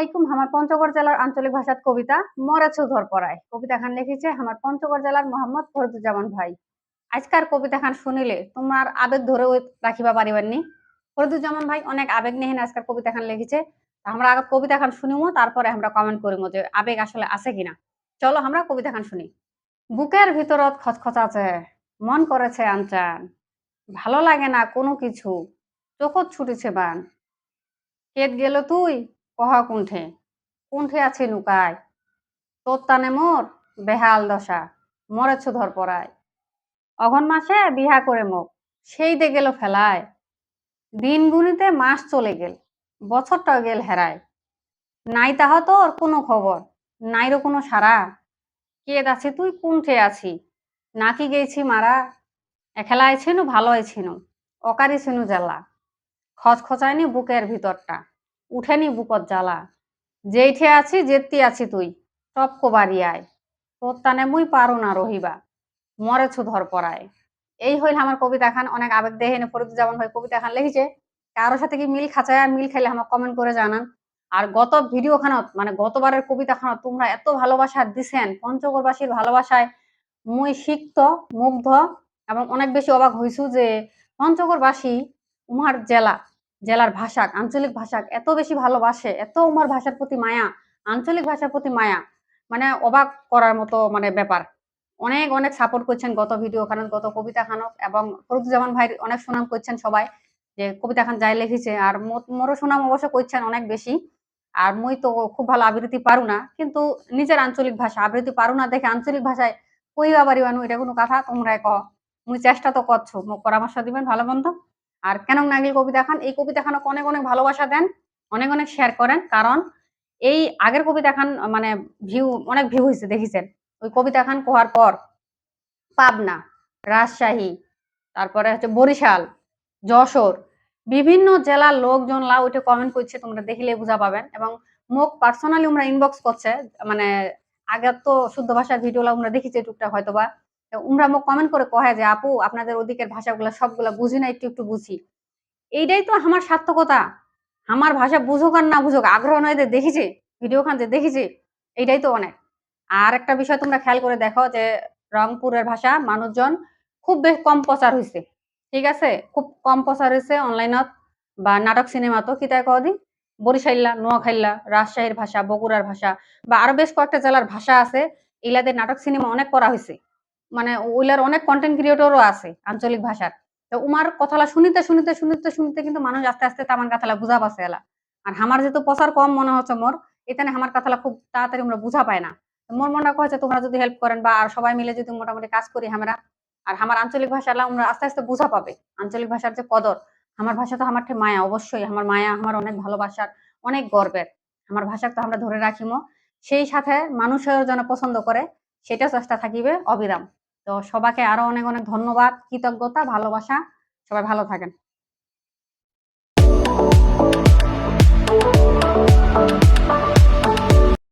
আলাইকুম, আমার পঞ্চগড় জেলার আঞ্চলিক ভাষাত কবিতা মরেছো ধর পড়ায় কবিতা খান লিখেছে, আমার পঞ্চগড় জেলার মোহাম্মদ ফরদুজ্জামান ভাই। আজকার কবিতা খান শুনিলে তোমার আবেগ ধরে রাখিবা পারিবার নি ফরদুজ্জামান ভাই অনেক আবেগ নিয়ে আজকার কবিতা খান লিখেছে আমরা আগে কবিতা খান শুনিমো, তারপরে আমরা কমেন্ট করিমো যে আবেগ আসলে আছে কিনা। চলো আমরা কবিতা খান শুনি। বুকের ভিতরত খচখচাছে মন করেছে আনচান। ভালো লাগে না কোনো কিছু, চোখত ছুটেছে বান। কেত গেল তুই কহা কুণ্ঠে কুণ্ঠে আছে নুকায় তোর তানে মোর বেহাল দশা, মরেছ ধর পড়ায় অঘন মাসে বিহা করে মোক, সেই দে গেল ফেলায়। দিন গুনিতে মাস চলে গেল বছরটা গেল হেরায়। নাই তাহ তোর কোনো খবর, নাইরো কোনো সারা কেদ আছে তুই, কুণ্ঠে আছি নাকি গেছি মারা? এখেলায় ছিনু ভালোই ছিনু অকারি ছিনু জ্বালা। খচখচায়নি বুকের ভিতরটা। উঠেনি বুকত জ্বালা। যেইঠে আছি যেতি আছি তুই। টপকো বাড়ি আয়। তোর তানে মুই পারো না রহিবা। মরেছু ধর পড়ায় এই হইল আমার কবিতা খান। অনেক আবেগ দেহে এনে ফরিদ যেমন হয় কবিতা খান লিখেছে। কারোর সাথে কি মিল খাচায়? মিল খাইলে আমার কমেন্ট করে জানান। আর গত ভিডিও খানত মানে গতবারের কবিতা খানত, তোমরা এত ভালোবাসা দিছেন, পঞ্চগড়বাসীর ভালোবাসায় মুই সিক্ত, মুগ্ধ এবং অনেক বেশি অবাক হইছু যে পঞ্চগড়বাসী উমার জেলা জেলার ভাষাক, আঞ্চলিক ভাষাক এত বেশি ভালোবাসে, এত উমার ভাষার প্রতি মায়া, আঞ্চলিক ভাষার প্রতি মায়া মানে অবাক করার মতো মানে ব্যাপার। অনেক অনেক সাপোর্ট করছেন গত ভিডিও খানত গত কবিতা খানক এবং ফরুজ্জামান ভাই অনেক সুনাম করছেন সবাই, যে কবিতা খান যাই লিখেছে আর মোরও সুনাম অবশ্য করছেন অনেক বেশি। আর মুই তো খুব ভালো আবৃত্তি পারু না, কিন্তু নিজের আঞ্চলিক ভাষা, আবৃত্তি পারু না দেখে আঞ্চলিক ভাষায় কইবা পারিবানু এটা কোনো কথা তোমরা কহ মুই চেষ্টা তো করছ, মোক পরামর্শ দিবেন, ভালো মন্দ আর কেন নাগিল কবিতা খান? এই কবিতা খানক অনেক অনেক ভালোবাসা দেন, অনেক অনেক শেয়ার করেন, কারণ এই আগের কবিতা খান মানে ভিউ অনেক ভিউ হয়েছে দেখেছেন? ওই কবিতা খান কোহার পর, পাবনা, রাজশাহী, তারপরে হচ্ছে বরিশাল, যশোর, বিভিন্ন জেলার লোকজন লা ওইটা কমেন্ট করছে, তোমরা দেখলে বুঝা পাবেন। এবং মোক পার্সোনালি আমরা ইনবক্স করছে মানে আগের তো শুদ্ধ ভাষার ভিডিও আমরা দেখেছি, টুকটাক হয়তো বা উমরা মোক কমেন্ট করে কহে যে, আপু, আপনাদের ওদিকের ভাষাগুলো, সবগুলা বুঝি না, একটু একটু বুঝি। এইটাই তো আমার সার্থকতা। আমার ভাষা বুঝুক আর না বুঝুক, আগ্রহ নয় দেখেছি ভিডিও খান যে দেখেছি, এইটাই তো অনেক। আর একটা বিষয় তোমরা খেয়াল করে দেখো যে, রংপুরের ভাষা মানুষজন খুব বেশ কম প্রচার হয়েছে ঠিক আছে? খুব কম প্রচার হয়েছে অনলাইনত বা নাটক সিনেমাতো কি তাই কদি বরিশাইল্লা, নোয়াখাইল্লা, রাজশাহীর ভাষা, বগুড়ার ভাষা বা আরও বেশ কয়েকটা জেলার ভাষা আছে এগুলাদের নাটক সিনেমা অনেক করা হয়েছে মানে ওইলার অনেক কন্টেন্ট ক্রিয়েটরও আছে আঞ্চলিক ভাষার। তো উমার কথালা শুনিতে শুনিতে শুনিতে শুনিতে কিন্তু মানুষ আস্তে আস্তে তামান কথালা বুঝা পাচ্ছে এলা। আর আমার যেহেতু প্রচার কম মনে হচ্ছে মোর, এখানে আমার কথালা খুব তাড়াতাড়ি আমরা বুঝা পায় না। মোর মনে হচ্ছে তোমরা যদি হেল্প করেন বা আর সবাই মিলে যদি মোটামুটি কাজ করি আমরা, আর আমার আঞ্চলিক ভাষা আমরা আস্তে আস্তে বুঝা পাবে। আঞ্চলিক ভাষার যে কদর, আমার ভাষা তো আমার মায়া, অবশ্যই। আমার মায়া আমার অনেক ভালোবাসার, অনেক গর্বের। আমার ভাষা তো আমরা ধরে রাখিমো। সেই সাথে মানুষের যেন পছন্দ করে, সেটা চেষ্টা থাকিবে অবিরাম। তো সবাইকে আরও অনেক অনেক ধন্যবাদ কৃতজ্ঞতা ভালোবাসা। সবাই ভালো থাকেন।